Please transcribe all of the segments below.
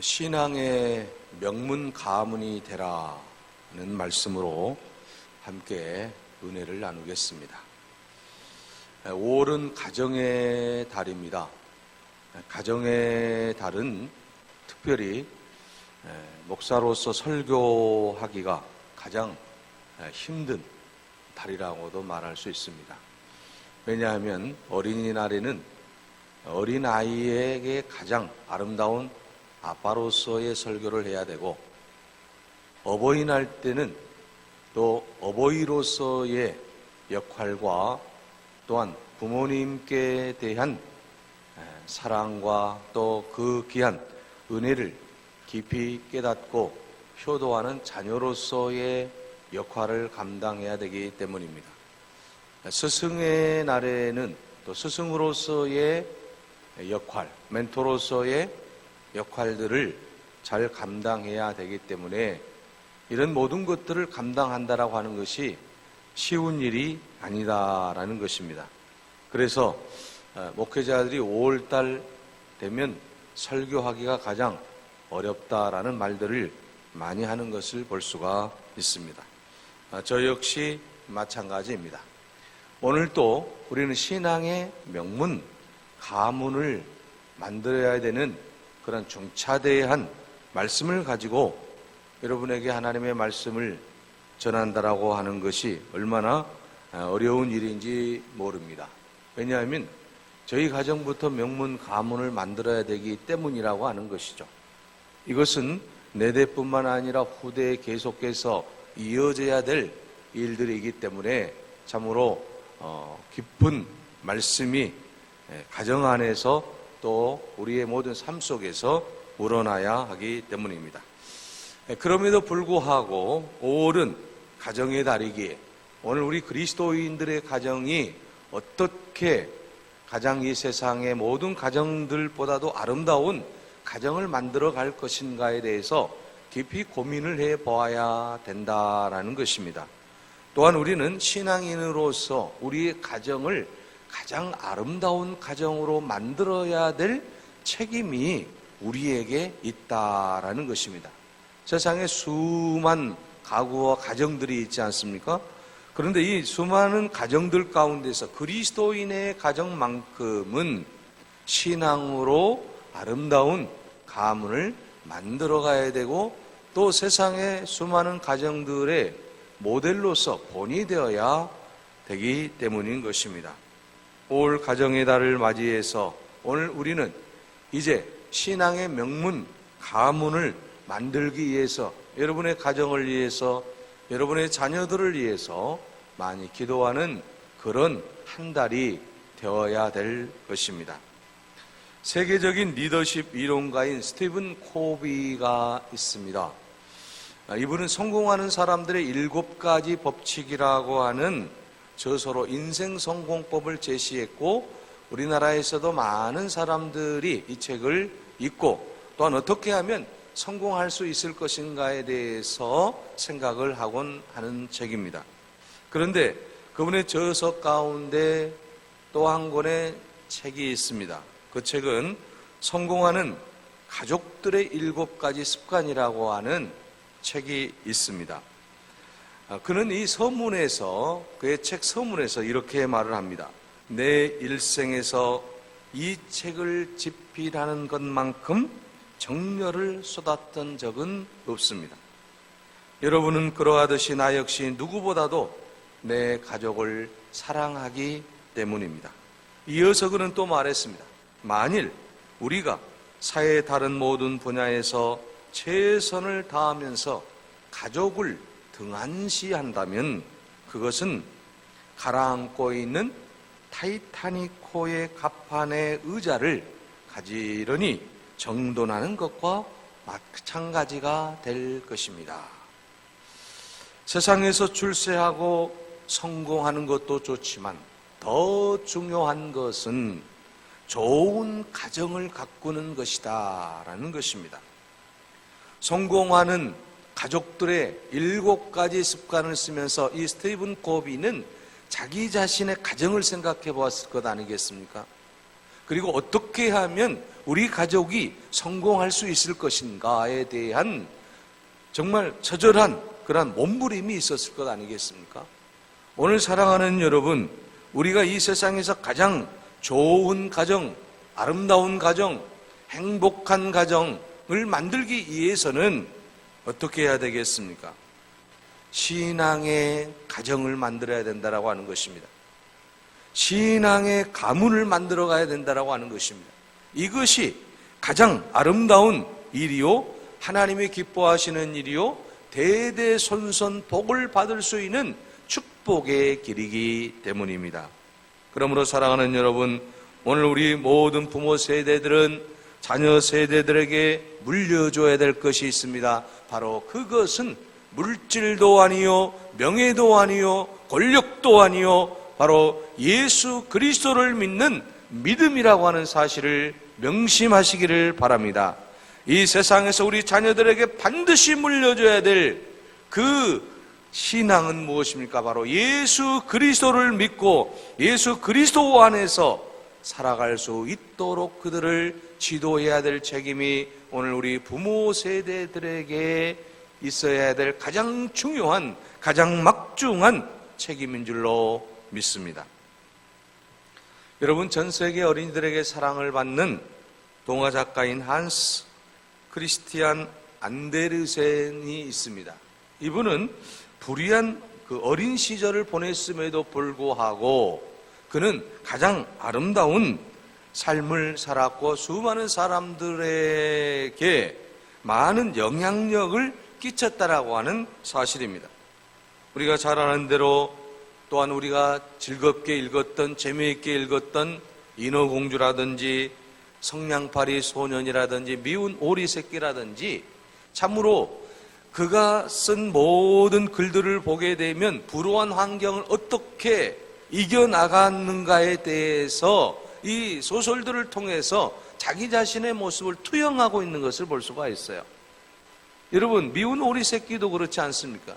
신앙의 명문 가문이 되라는 말씀으로 함께 은혜를 나누겠습니다. 5월은 가정의 달입니다. 가정의 달은 특별히 목사로서 설교하기가 가장 힘든 달이라고도 말할 수 있습니다. 왜냐하면 어린이날에는 어린아이에게 가장 아름다운 아빠로서의 설교를 해야 되고 어버이날 때는 또 어버이로서의 역할과 또한 부모님께 대한 사랑과 또 그 귀한 은혜를 깊이 깨닫고 효도하는 자녀로서의 역할을 감당해야 되기 때문입니다. 스승의 날에는 또 스승으로서의 역할, 멘토로서의 역할들을 잘 감당해야 되기 때문에 이런 모든 것들을 감당한다라고 하는 것이 쉬운 일이 아니다라는 것입니다. 그래서 목회자들이 5월달 되면 설교하기가 가장 어렵다라는 말들을 많이 하는 것을 볼 수가 있습니다. 저 역시 마찬가지입니다. 오늘 또 우리는 신앙의 명문, 가문을 만들어야 되는 그런 중차대한 말씀을 가지고 여러분에게 하나님의 말씀을 전한다라고 하는 것이 얼마나 어려운 일인지 모릅니다. 왜냐하면 저희 가정부터 명문 가문을 만들어야 되기 때문이라고 하는 것이죠. 이것은 내 대뿐만 아니라 후대에 계속해서 이어져야 될 일들이기 때문에 참으로 어, 깊은 말씀이 가정 안에서 또 우리의 모든 삶 속에서 우러나야 하기 때문입니다. 그럼에도 불구하고 5월은 가정의 달이기에 오늘 우리 그리스도인들의 가정이 어떻게 가장 이 세상의 모든 가정들보다도 아름다운 가정을 만들어 갈 것인가에 대해서 깊이 고민을 해 보아야 된다라는 것입니다. 또한 우리는 신앙인으로서 우리의 가정을 가장 아름다운 가정으로 만들어야 될 책임이 우리에게 있다라는 것입니다. 세상에 수만 가구와 가정들이 있지 않습니까? 그런데 이 수많은 가정들 가운데서 그리스도인의 가정만큼은 신앙으로 아름다운 가문을 만들어 가야 되고 또 세상의 수많은 가정들의 모델로서 본이 되어야 되기 때문인 것입니다. 올 가정의 달을 맞이해서 오늘 우리는 이제 신앙의 명문 가문을 만들기 위해서 여러분의 가정을 위해서 여러분의 자녀들을 위해서 많이 기도하는 그런 한 달이 되어야 될 것입니다. 세계적인 리더십 이론가인 스티븐 코비가 있습니다. 이분은 성공하는 사람들의 일곱 가지 법칙이라고 하는 저서로 인생 성공법을 제시했고 우리나라에서도 많은 사람들이 이 책을 읽고 또한 어떻게 하면 성공할 수 있을 것인가에 대해서 생각을 하곤 하는 책입니다. 그런데 그분의 저서 가운데 또 한 권의 책이 있습니다. 그 책은 성공하는 가족들의 일곱 가지 습관이라고 하는 책이 있습니다. 아, 그는 이 서문에서 그의 책 서문에서 이렇게 말을 합니다. 내 일생에서 이 책을 집필하는 것만큼 정열을 쏟았던 적은 없습니다. 여러분은 그러하듯이 나 역시 누구보다도 내 가족을 사랑하기 때문입니다. 이어서 그는 또 말했습니다. 만일 우리가 사회의 다른 모든 분야에서 최선을 다하면서 가족을 등한시한다면 그것은 가라앉고 있는 타이타닉호의 갑판의 의자를 가지런히 정돈하는 것과 마찬가지가 될 것입니다. 세상에서 출세하고 성공하는 것도 좋지만 더 중요한 것은 좋은 가정을 가꾸는 것이다. 라는 것입니다. 성공하는 가족들의 일곱 가지 습관을 쓰면서 이 스티븐 코비는 자기 자신의 가정을 생각해 보았을 것 아니겠습니까? 그리고 어떻게 하면 우리 가족이 성공할 수 있을 것인가에 대한 정말 처절한 그러한 몸부림이 있었을 것 아니겠습니까? 오늘 사랑하는 여러분, 우리가 이 세상에서 가장 좋은 가정, 아름다운 가정, 행복한 가정을 만들기 위해서는 어떻게 해야 되겠습니까? 신앙의 가정을 만들어야 된다라고 하는 것입니다. 신앙의 가문을 만들어 가야 된다라고 하는 것입니다. 이것이 가장 아름다운 일이요, 하나님이 기뻐하시는 일이요, 대대손손 복을 받을 수 있는 축복의 길이기 때문입니다. 그러므로 사랑하는 여러분, 오늘 우리 모든 부모 세대들은 자녀 세대들에게 물려줘야 될 것이 있습니다. 바로 그것은 물질도 아니요, 명예도 아니요, 권력도 아니요, 바로 예수 그리스도를 믿는 믿음이라고 하는 사실을 명심하시기를 바랍니다. 이 세상에서 우리 자녀들에게 반드시 물려줘야 될 그 신앙은 무엇입니까? 바로 예수 그리스도를 믿고 예수 그리스도 안에서 살아갈 수 있도록 그들을 지도해야 될 책임이 오늘 우리 부모 세대들에게 있어야 될 가장 중요한, 가장 막중한 책임인 줄로 믿습니다. 여러분, 전 세계 어린이들에게 사랑을 받는 동화 작가인 한스 크리스티안 안데르센이 있습니다. 이분은 불의한 그 어린 시절을 보냈음에도 불구하고 그는 가장 아름다운 삶을 살았고 수많은 사람들에게 많은 영향력을 끼쳤다라고 하는 사실입니다. 우리가 잘 아는 대로 또한 우리가 즐겁게 읽었던 재미있게 읽었던 인어공주라든지 성냥팔이 소년이라든지 미운 오리 새끼라든지 참으로 그가 쓴 모든 글들을 보게 되면 불우한 환경을 어떻게 이겨나갔는가에 대해서 이 소설들을 통해서 자기 자신의 모습을 투영하고 있는 것을 볼 수가 있어요. 여러분, 미운 오리 새끼도 그렇지 않습니까?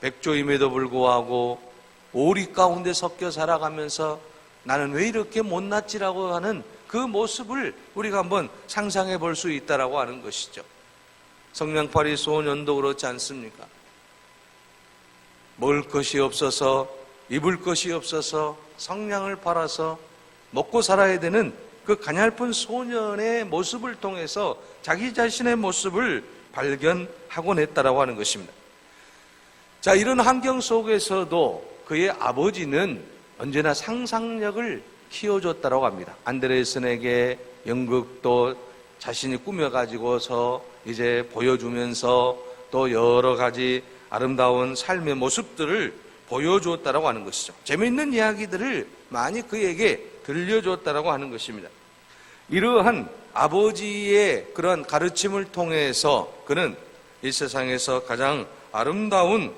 백조임에도 불구하고 오리 가운데 섞여 살아가면서 나는 왜 이렇게 못났지라고 하는 그 모습을 우리가 한번 상상해 볼 수 있다라고 하는 것이죠. 성냥팔이 소년도 그렇지 않습니까? 먹을 것이 없어서 입을 것이 없어서 성냥을 팔아서 먹고 살아야 되는 그 가냘픈 소년의 모습을 통해서 자기 자신의 모습을 발견하곤 했다라고 하는 것입니다. 자, 이런 환경 속에서도 그의 아버지는 언제나 상상력을 키워줬다고 합니다. 안드레슨에게 연극도 자신이 꾸며가지고서 이제 보여주면서 또 여러 가지 아름다운 삶의 모습들을 보여주었다라고 하는 것이죠. 재미있는 이야기들을 많이 그에게 들려줬다라고 하는 것입니다. 이러한 아버지의 그런 가르침을 통해서 그는 이 세상에서 가장 아름다운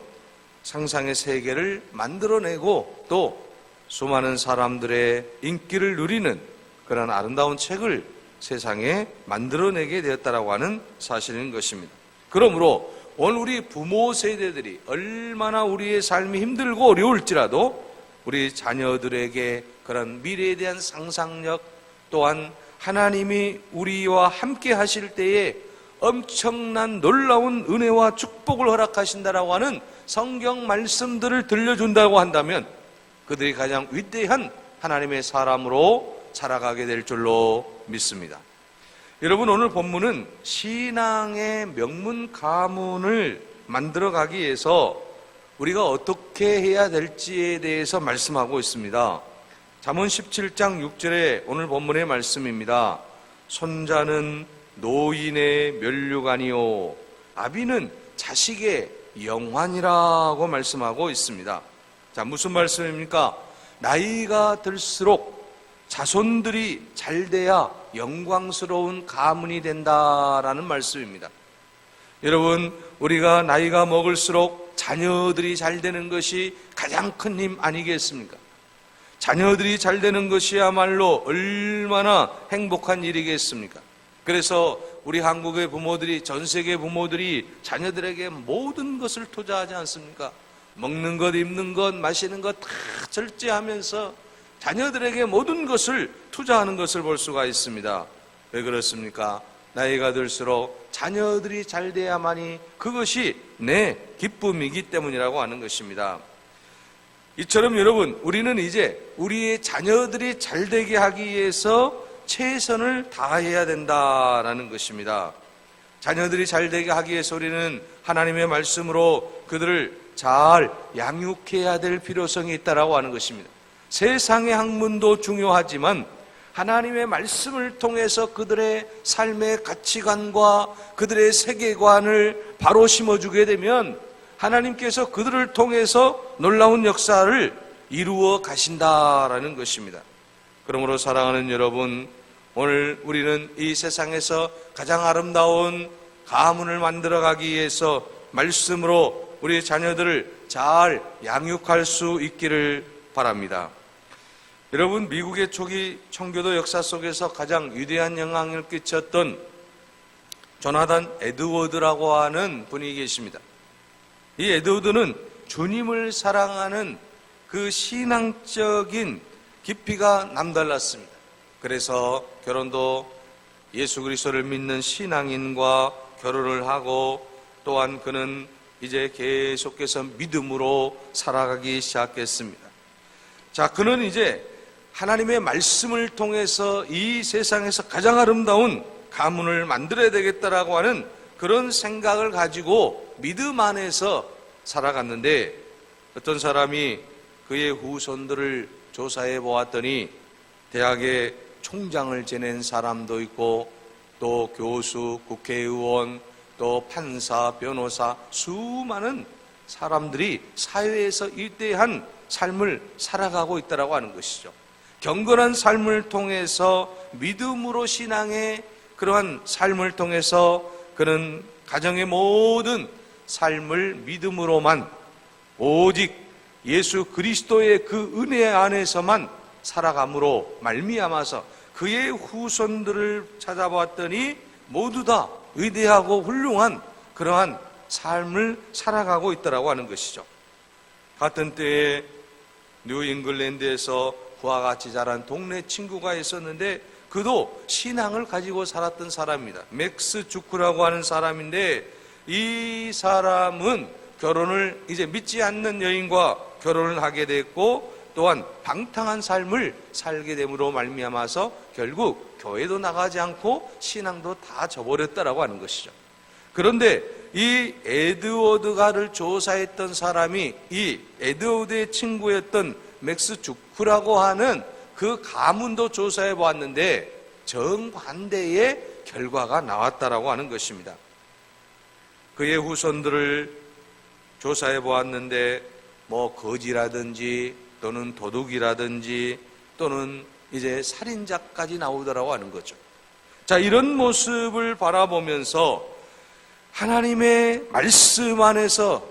상상의 세계를 만들어내고 또 수많은 사람들의 인기를 누리는 그런 아름다운 책을 세상에 만들어내게 되었다라고 하는 사실인 것입니다. 그러므로 오늘 우리 부모 세대들이 얼마나 우리의 삶이 힘들고 어려울지라도 우리 자녀들에게 그런 미래에 대한 상상력 또한 하나님이 우리와 함께 하실 때에 엄청난 놀라운 은혜와 축복을 허락하신다라고 하는 성경 말씀들을 들려준다고 한다면 그들이 가장 위대한 하나님의 사람으로 살아가게 될 줄로 믿습니다. 여러분 오늘 본문은 신앙의 명문 가문을 만들어 가기 위해서 우리가 어떻게 해야 될지에 대해서 말씀하고 있습니다. 잠언 17장 6절에 오늘 본문의 말씀입니다. 손자는 노인의 면류관이요 아비는 자식의 영환이라고 말씀하고 있습니다. 자, 무슨 말씀입니까? 나이가 들수록 자손들이 잘 돼야 영광스러운 가문이 된다라는 말씀입니다. 여러분, 우리가 나이가 먹을수록 자녀들이 잘 되는 것이 가장 큰 힘 아니겠습니까? 자녀들이 잘 되는 것이야말로 얼마나 행복한 일이겠습니까? 그래서 우리 한국의 부모들이, 전 세계 부모들이 자녀들에게 모든 것을 투자하지 않습니까? 먹는 것, 입는 것, 마시는 것 다 절제하면서 자녀들에게 모든 것을 투자하는 것을 볼 수가 있습니다. 왜 그렇습니까? 나이가 들수록 자녀들이 잘 돼야만이 그것이 내 기쁨이기 때문이라고 하는 것입니다. 이처럼 여러분, 우리는 이제 우리의 자녀들이 잘 되게 하기 위해서 최선을 다해야 된다라는 것입니다. 자녀들이 잘 되게 하기 위해서 우리는 하나님의 말씀으로 그들을 잘 양육해야 될 필요성이 있다라고 하는 것입니다. 세상의 학문도 중요하지만 하나님의 말씀을 통해서 그들의 삶의 가치관과 그들의 세계관을 바로 심어주게 되면 하나님께서 그들을 통해서 놀라운 역사를 이루어 가신다라는 것입니다. 그러므로 사랑하는 여러분, 오늘 우리는 이 세상에서 가장 아름다운 가문을 만들어 가기 위해서 말씀으로 우리 자녀들을 잘 양육할 수 있기를 바랍니다. 여러분, 미국의 초기 청교도 역사 속에서 가장 위대한 영향을 끼쳤던 조나단 에드워드라고 하는 분이 계십니다. 이 에드워드는 주님을 사랑하는 그 신앙적인 깊이가 남달랐습니다. 그래서 결혼도 예수 그리스도를 믿는 신앙인과 결혼을 하고 또한 그는 이제 계속해서 믿음으로 살아가기 시작했습니다. 자, 그는 이제 하나님의 말씀을 통해서 이 세상에서 가장 아름다운 가문을 만들어야 되겠다라고 하는 그런 생각을 가지고 믿음 안에서 살아갔는데 어떤 사람이 그의 후손들을 조사해 보았더니 대학의 총장을 지낸 사람도 있고 또 교수, 국회의원, 또 판사, 변호사 수많은 사람들이 사회에서 일대한 삶을 살아가고 있다라고 하는 것이죠. 경건한 삶을 통해서 믿음으로 신앙의 그러한 삶을 통해서 그는 가정의 모든 삶을 믿음으로만 오직 예수 그리스도의 그 은혜 안에서만 살아감으로 말미암아서 그의 후손들을 찾아봤더니 모두 다 위대하고 훌륭한 그러한 삶을 살아가고 있다라고 하는 것이죠. 같은 때에 뉴 잉글랜드에서 그와 같이 자란 동네 친구가 있었는데 그도 신앙을 가지고 살았던 사람입니다. 맥스 주크라고 하는 사람인데 이 사람은 결혼을 이제 믿지 않는 여인과 결혼을 하게 됐고 또한 방탕한 삶을 살게 됨으로 말미암아서 결국 교회도 나가지 않고 신앙도 다 저버렸다라고 하는 것이죠. 그런데 이 에드워드가를 조사했던 사람이 이 에드워드의 친구였던 맥스 주크라고 하는 그 가문도 조사해 보았는데 정반대의 결과가 나왔다라고 하는 것입니다. 그의 후손들을 조사해 보았는데 뭐 거지라든지 또는 도둑이라든지 또는 이제 살인자까지 나오더라고 하는 거죠. 자, 이런 모습을 바라보면서 하나님의 말씀 안에서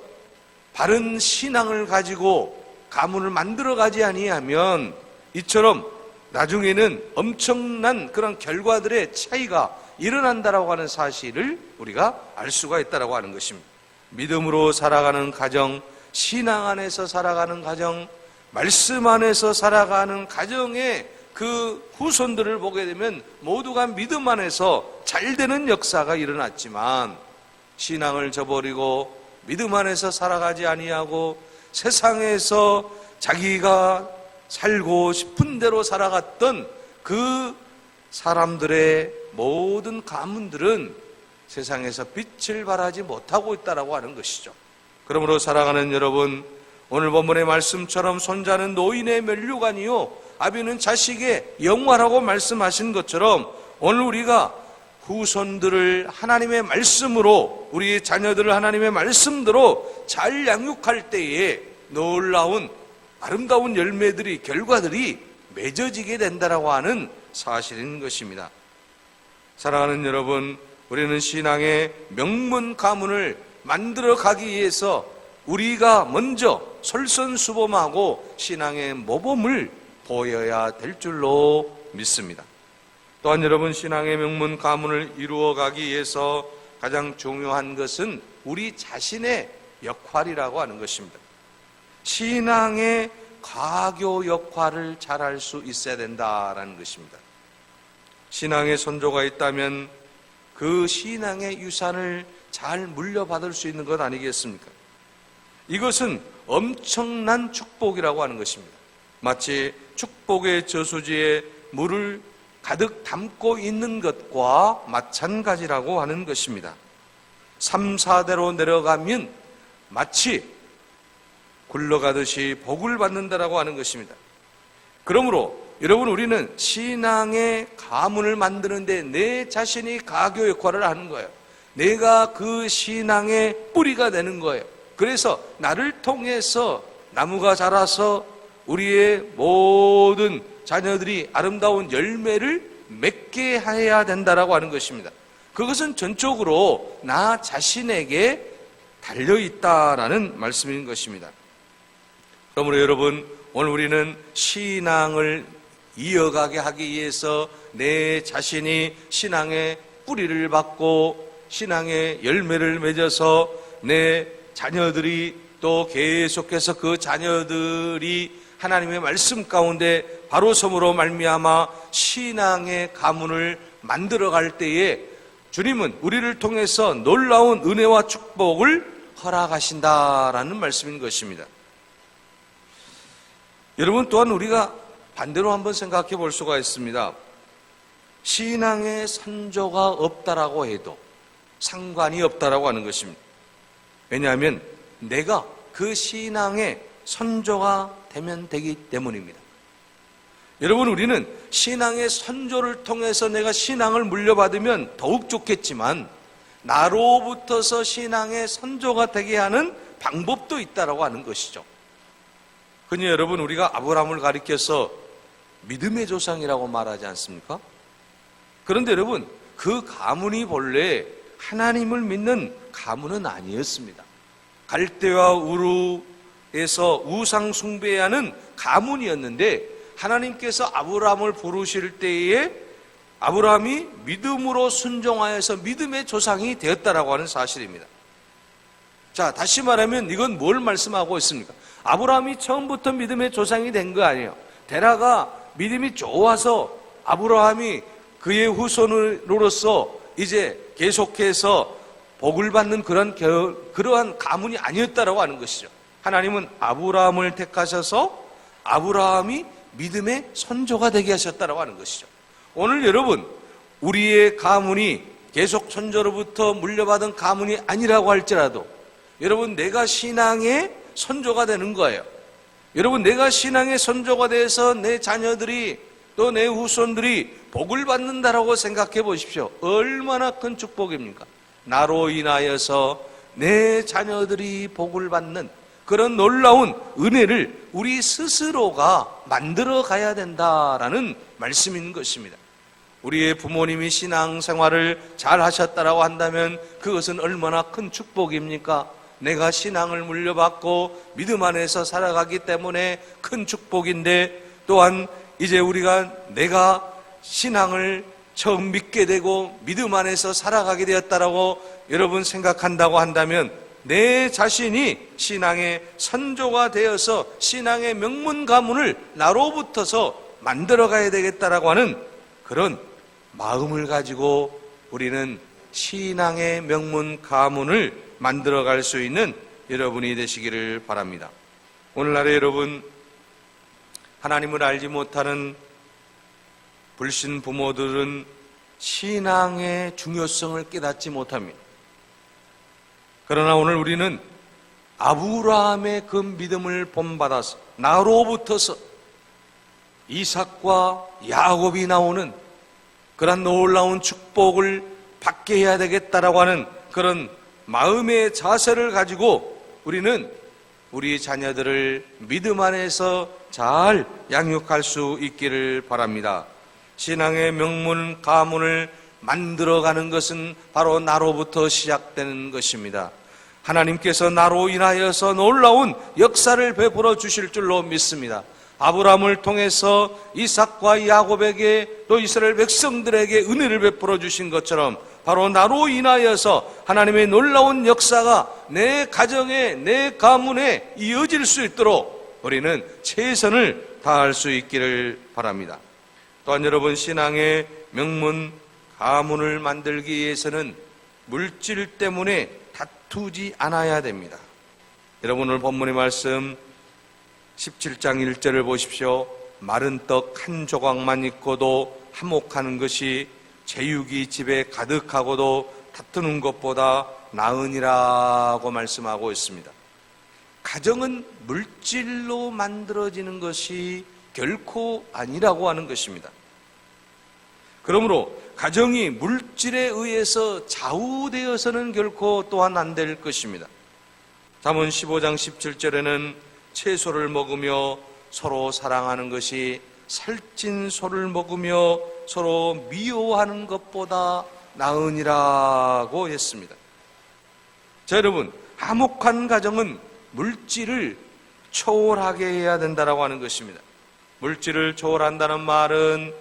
바른 신앙을 가지고 가문을 만들어 가지 아니하면 이처럼 나중에는 엄청난 그런 결과들의 차이가 일어난다라고 하는 사실을 우리가 알 수가 있다라고 하는 것입니다. 믿음으로 살아가는 가정, 신앙 안에서 살아가는 가정, 말씀 안에서 살아가는 가정의 그 후손들을 보게 되면 모두가 믿음 안에서 잘 되는 역사가 일어났지만 신앙을 저버리고 믿음 안에서 살아가지 아니하고 세상에서 자기가 살고 싶은 대로 살아갔던 그 사람들의 모든 가문들은 세상에서 빛을 발하지 못하고 있다라고 하는 것이죠. 그러므로 사랑하는 여러분, 오늘 본문의 말씀처럼 손자는 노인의 멸류관이요 아비는 자식의 영화라고 말씀하신 것처럼 오늘 우리가 후손들을 하나님의 말씀으로 우리 자녀들을 하나님의 말씀대로 잘 양육할 때에 놀라운 아름다운 열매들이 결과들이 맺어지게 된다라고 하는 사실인 것입니다. 사랑하는 여러분, 우리는 신앙의 명문 가문을 만들어 가기 위해서 우리가 먼저 솔선수범하고 신앙의 모범을 보여야 될 줄로 믿습니다. 또한 여러분 신앙의 명문 가문을 이루어 가기 위해서 가장 중요한 것은 우리 자신의 역할이라고 하는 것입니다. 신앙의 가교 역할을 잘 할 수 있어야 된다라는 것입니다. 신앙의 선조가 있다면 그 신앙의 유산을 잘 물려받을 수 있는 것 아니겠습니까? 이것은 엄청난 축복이라고 하는 것입니다. 마치 축복의 저수지에 물을 가득 담고 있는 것과 마찬가지라고 하는 것입니다. 3, 4대로 내려가면 마치 굴러가듯이 복을 받는다라고 하는 것입니다. 그러므로 여러분 우리는 신앙의 가문을 만드는데 내 자신이 가교 역할을 하는 거예요. 내가 그 신앙의 뿌리가 되는 거예요. 그래서 나를 통해서 나무가 자라서 우리의 모든 자녀들이 아름다운 열매를 맺게 해야 된다라고 하는 것입니다. 그것은 전적으로 나 자신에게 달려 있다라는 말씀인 것입니다. 그러므로 여러분 오늘 우리는 신앙을 이어가게 하기 위해서 내 자신이 신앙의 뿌리를 받고 신앙의 열매를 맺어서 내 자녀들이 또 계속해서 그 자녀들이 하나님의 말씀 가운데 바로 섬으로 말미암아 신앙의 가문을 만들어 갈 때에 주님은 우리를 통해서 놀라운 은혜와 축복을 허락하신다라는 말씀인 것입니다. 여러분 또한 우리가 반대로 한번 생각해 볼 수가 있습니다. 신앙의 선조가 없다라고 해도 상관이 없다라고 하는 것입니다. 왜냐하면 내가 그 신앙의 선조가 되면 되기 때문입니다. 여러분 우리는 신앙의 선조를 통해서 내가 신앙을 물려받으면 더욱 좋겠지만 나로부터서 신앙의 선조가 되게 하는 방법도 있다라고 하는 것이죠. 흔히 여러분 우리가 아브라함을 가리켜서 믿음의 조상이라고 말하지 않습니까? 그런데 여러분 그 가문이 본래 하나님을 믿는 가문은 아니었습니다. 갈대와 우루 에서 우상 숭배하는 가문이었는데 하나님께서 아브라함을 부르실 때에 아브라함이 믿음으로 순종하여서 믿음의 조상이 되었다라고 하는 사실입니다. 자, 다시 말하면 이건 뭘 말씀하고 있습니까? 아브라함이 처음부터 믿음의 조상이 된 거 아니에요. 데라가 믿음이 좋아서 아브라함이 그의 후손으로서 이제 계속해서 복을 받는 그런 겨, 그러한 가문이 아니었다라고 하는 것이죠. 하나님은 아브라함을 택하셔서 아브라함이 믿음의 선조가 되게 하셨다라고 하는 것이죠. 오늘 여러분 우리의 가문이 계속 선조로부터 물려받은 가문이 아니라고 할지라도 여러분 내가 신앙의 선조가 되는 거예요. 여러분 내가 신앙의 선조가 돼서 내 자녀들이 또 내 후손들이 복을 받는다라고 생각해 보십시오. 얼마나 큰 축복입니까? 나로 인하여서 내 자녀들이 복을 받는 그런 놀라운 은혜를 우리 스스로가 만들어 가야 된다라는 말씀인 것입니다. 우리의 부모님이 신앙 생활을 잘 하셨다라고 한다면 그것은 얼마나 큰 축복입니까? 내가 신앙을 물려받고 믿음 안에서 살아가기 때문에 큰 축복인데 또한 이제 우리가 내가 신앙을 처음 믿게 되고 믿음 안에서 살아가게 되었다라고 여러분 생각한다고 한다면 내 자신이 신앙의 선조가 되어서 신앙의 명문 가문을 나로부터서 만들어 가야 되겠다라고 하는 그런 마음을 가지고 우리는 신앙의 명문 가문을 만들어 갈 수 있는 여러분이 되시기를 바랍니다. 오늘날의 여러분, 하나님을 알지 못하는 불신 부모들은 신앙의 중요성을 깨닫지 못합니다. 그러나 오늘 우리는 아브라함의 그 믿음을 본받아서 나로부터서 이삭과 야곱이 나오는 그런 놀라운 축복을 받게 해야 되겠다라고 하는 그런 마음의 자세를 가지고 우리는 우리 자녀들을 믿음 안에서 잘 양육할 수 있기를 바랍니다. 신앙의 명문 가문을 만들어가는 것은 바로 나로부터 시작되는 것입니다. 하나님께서 나로 인하여서 놀라운 역사를 베풀어 주실 줄로 믿습니다. 아브라함을 통해서 이삭과 야곱에게 또 이스라엘 백성들에게 은혜를 베풀어 주신 것처럼 바로 나로 인하여서 하나님의 놀라운 역사가 내 가정에 내 가문에 이어질 수 있도록 우리는 최선을 다할 수 있기를 바랍니다. 또한 여러분 신앙의 명문 가문을 만들기 위해서는 물질 때문에 다투지 않아야 됩니다. 여러분 오늘 본문의 말씀 17장 1절을 보십시오. 마른 떡 한 조각만 있고도 화목하는 것이 제육이 집에 가득하고도 다투는 것보다 나으니라고 말씀하고 있습니다. 가정은 물질로 만들어지는 것이 결코 아니라고 하는 것입니다. 그러므로 가정이 물질에 의해서 좌우되어서는 결코 또한 안 될 것입니다. 잠언 15장 17절에는 채소를 먹으며 서로 사랑하는 것이 살찐 소를 먹으며 서로 미워하는 것보다 나으니라고 했습니다. 자, 여러분, 화목한 가정은 물질을 초월하게 해야 된다라고 하는 것입니다. 물질을 초월한다는 말은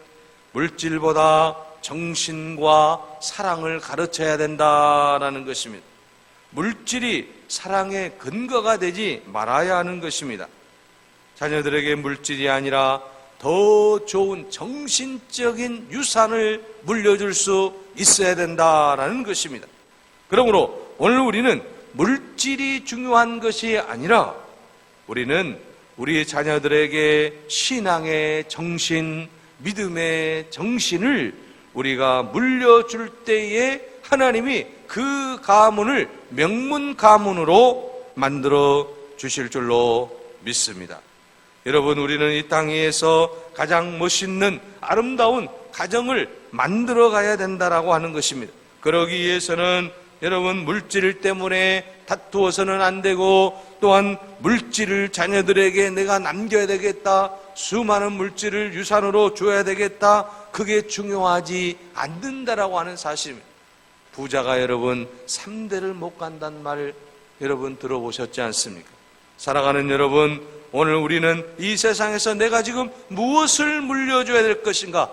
물질보다 정신과 사랑을 가르쳐야 된다라는 것입니다. 물질이 사랑의 근거가 되지 말아야 하는 것입니다. 자녀들에게 물질이 아니라 더 좋은 정신적인 유산을 물려줄 수 있어야 된다라는 것입니다. 그러므로 오늘 우리는 물질이 중요한 것이 아니라 우리는 우리 자녀들에게 신앙의 정신, 믿음의 정신을 우리가 물려줄 때에 하나님이 그 가문을 명문 가문으로 만들어 주실 줄로 믿습니다. 여러분, 우리는 이 땅에서 가장 멋있는 아름다운 가정을 만들어 가야 된다라고 하는 것입니다. 그러기 위해서는 여러분 물질 때문에 다투어서는 안 되고 또한 물질을 자녀들에게 내가 남겨야 되겠다. 수많은 물질을 유산으로 줘야 되겠다. 그게 중요하지 않는다라고 하는 사실입니다. 부자가 여러분 3대를 못 간다는 말 여러분 들어보셨지 않습니까? 살아가는 여러분 오늘 우리는 이 세상에서 내가 지금 무엇을 물려줘야 될 것인가?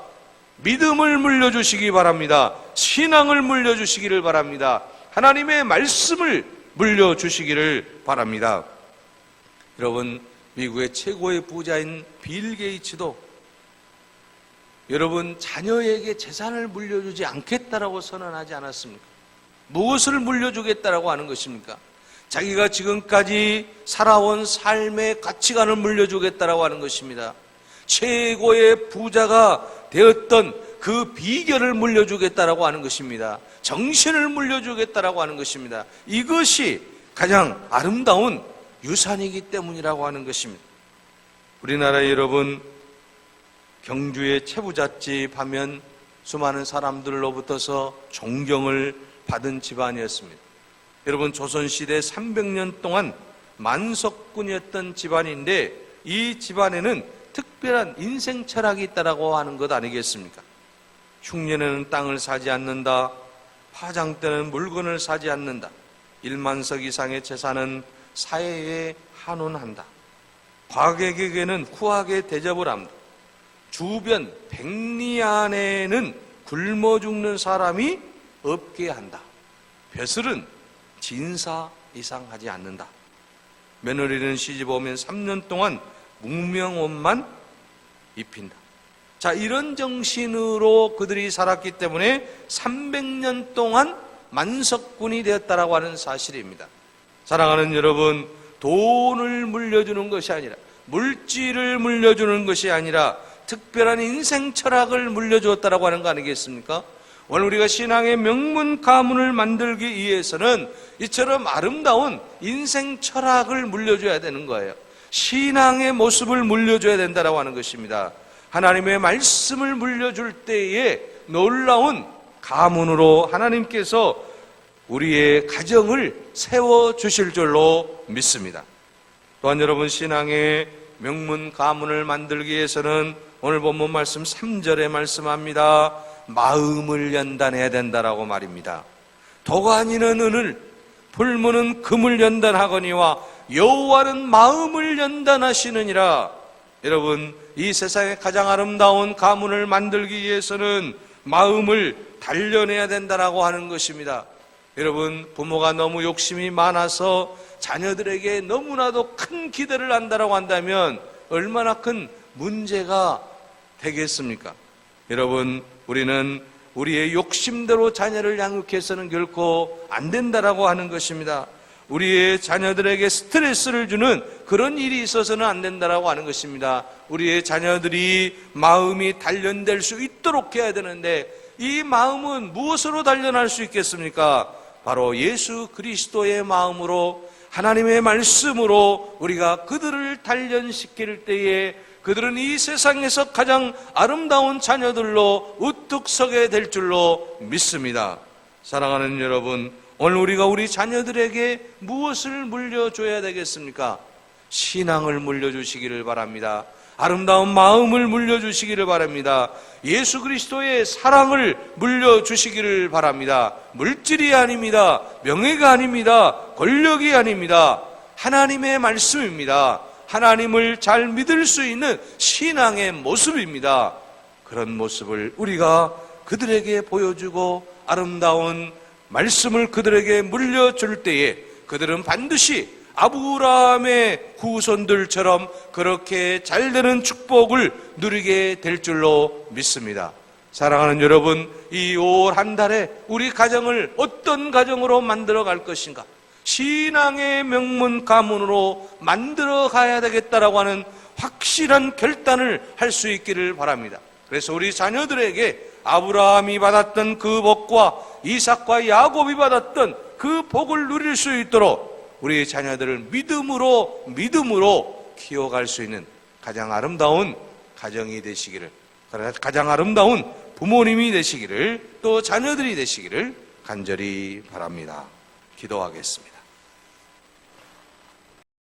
믿음을 물려주시기 바랍니다. 신앙을 물려주시기를 바랍니다. 하나님의 말씀을 물려주시기를 바랍니다. 여러분, 미국의 최고의 부자인 빌 게이츠도 여러분 자녀에게 재산을 물려주지 않겠다라고 선언하지 않았습니까? 무엇을 물려주겠다라고 하는 것입니까? 자기가 지금까지 살아온 삶의 가치관을 물려주겠다라고 하는 것입니다. 최고의 부자가 되었던 그 비결을 물려주겠다라고 하는 것입니다. 정신을 물려주겠다라고 하는 것입니다. 이것이 가장 아름다운 유산이기 때문이라고 하는 것입니다. 우리나라 여러분 경주의 채부잣집 하면 수많은 사람들로부터서 존경을 받은 집안이었습니다. 여러분 조선시대 300년 동안 만석군이었던 집안인데 이 집안에는 특별한 인생 철학이 있다라고 하는 것 아니겠습니까? 흉년에는 땅을 사지 않는다. 화장 때는 물건을 사지 않는다. 1만석 이상의 재산은 사회에 한원한다. 과객에게는 후하게 대접을 합니다. 주변 백리 안에는 굶어 죽는 사람이 없게 한다. 벼슬은 진사 이상 하지 않는다. 며느리는 시집 오면 3년 동안 묵명옷만 입힌다. 자, 이런 정신으로 그들이 살았기 때문에 300년 동안 만석군이 되었다라고 하는 사실입니다. 사랑하는 여러분, 돈을 물려주는 것이 아니라 물질을 물려주는 것이 아니라 특별한 인생 철학을 물려주었다라고 하는 거 아니겠습니까? 오늘 우리가 신앙의 명문 가문을 만들기 위해서는 이처럼 아름다운 인생 철학을 물려줘야 되는 거예요. 신앙의 모습을 물려줘야 된다라고 하는 것입니다. 하나님의 말씀을 물려줄 때에 놀라운 가문으로 하나님께서 우리의 가정을 세워 주실 줄로 믿습니다. 또한 여러분 신앙의 명문 가문을 만들기 위해서는 오늘 본문 말씀 3절에 말씀합니다. 마음을 연단해야 된다라고 말입니다. 도가 아니는 은을 불무는 금을 연단하거니와 여호와는 마음을 연단하시느니라. 여러분 이 세상에 가장 아름다운 가문을 만들기 위해서는 마음을 단련해야 된다라고 하는 것입니다. 여러분 부모가 너무 욕심이 많아서 자녀들에게 너무나도 큰 기대를 한다라고 한다면 얼마나 큰 문제가 되겠습니까? 여러분, 우리는 우리의 욕심대로 자녀를 양육해서는 결코 안 된다라고 하는 것입니다. 우리의 자녀들에게 스트레스를 주는 그런 일이 있어서는 안 된다라고 하는 것입니다. 우리의 자녀들이 마음이 단련될 수 있도록 해야 되는데 이 마음은 무엇으로 단련할 수 있겠습니까? 바로 예수 그리스도의 마음으로 하나님의 말씀으로 우리가 그들을 단련시킬 때에 그들은 이 세상에서 가장 아름다운 자녀들로 우뚝 서게 될 줄로 믿습니다. 사랑하는 여러분, 오늘 우리가 우리 자녀들에게 무엇을 물려줘야 되겠습니까? 신앙을 물려주시기를 바랍니다. 아름다운 마음을 물려주시기를 바랍니다. 예수 그리스도의 사랑을 물려주시기를 바랍니다. 물질이 아닙니다. 명예가 아닙니다. 권력이 아닙니다. 하나님의 말씀입니다. 하나님을 잘 믿을 수 있는 신앙의 모습입니다. 그런 모습을 우리가 그들에게 보여주고 아름다운 말씀을 그들에게 물려줄 때에 그들은 반드시 아브라함의 후손들처럼 그렇게 잘 되는 축복을 누리게 될 줄로 믿습니다. 사랑하는 여러분, 이올한 달에 우리 가정을 어떤 가정으로 만들어 갈 것인가? 신앙의 명문 가문으로 만들어 가야 되겠다라고 하는 확실한 결단을 할 수 있기를 바랍니다. 그래서 우리 자녀들에게 아브라함이 받았던 그 복과 이삭과 야곱이 받았던 그 복을 누릴 수 있도록 우리 자녀들을 믿음으로 믿음으로 키워갈 수 있는 가장 아름다운 가정이 되시기를 가장 아름다운 부모님이 되시기를 또 자녀들이 되시기를 간절히 바랍니다. 기도하겠습니다.